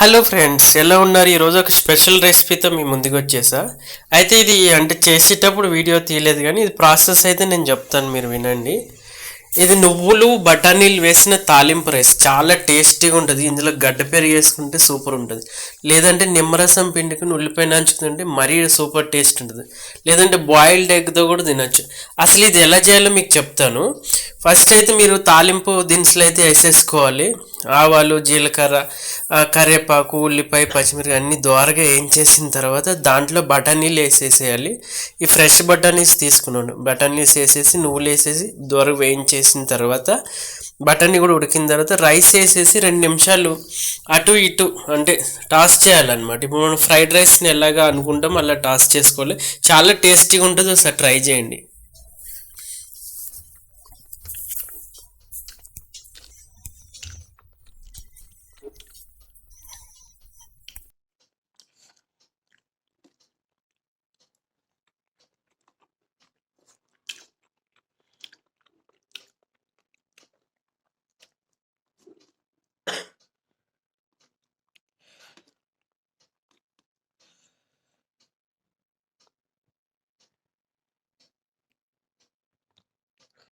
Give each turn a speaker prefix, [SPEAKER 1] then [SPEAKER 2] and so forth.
[SPEAKER 1] Hello friends ఎలా ఉన్నారు? ఈరోజు ఒక స్పెషల్ రెసిపీతో మీ ముందుకు వచ్చేసా. అయితే ఇది అంటే చేసేటప్పుడు వీడియో తీయలేదు కానీ ఇది ప్రాసెస్ అయితే నేను చెప్తాను మీరు వినండి. ఇది నువ్వులు బఠానీలు వేసిన తాలింపు రైస్. చాలా టేస్టీగా ఉంటుంది. ఇందులో గడ్డ పెరుగు వేసుకుంటే సూపర్ ఉంటుంది. లేదంటే నిమ్మరసం పిండికి ఉల్లిపాయ నంచుకుంటే మరీ సూపర్ టేస్ట్ ఉంటుంది. లేదంటే బాయిల్డ్ ఎగ్తో కూడా తినచ్చు. అసలు ఇది ఎలా చేయాలో మీకు చెప్తాను. ఫస్ట్ అయితే మీరు తాలింపు దినుసులు అయితే వేసేసుకోవాలి. ఆవాలు జీలకర్ర కరివేపాకు ఉల్లిపాయ పచ్చిమిరపకాయ అన్ని దోరగా వేయించేసిన తర్వాత దాంట్లో బఠానీలు వేసేసేయాలి. ఈ ఫ్రెష్ బఠానీస్ తీసుకున్నాను. బఠానీస్ వేసేసి నువ్వులు వేసేసి దోరగా వేయించేసిన తర్వాత బఠానీ కూడా ఉడికిన తర్వాత రైస్ వేసేసి రెండు నిమిషాలు అటు ఇటు అంటే టాస్ చేయాలన్నమాట. ఇప్పుడు మనం ఫ్రైడ్ రైస్ని ఎలాగా అనుకుంటాం అలా టాస్ చేసుకోవాలి. చాలా టేస్టీగా ఉంటుంది. ఒకసారి ట్రై చేయండి.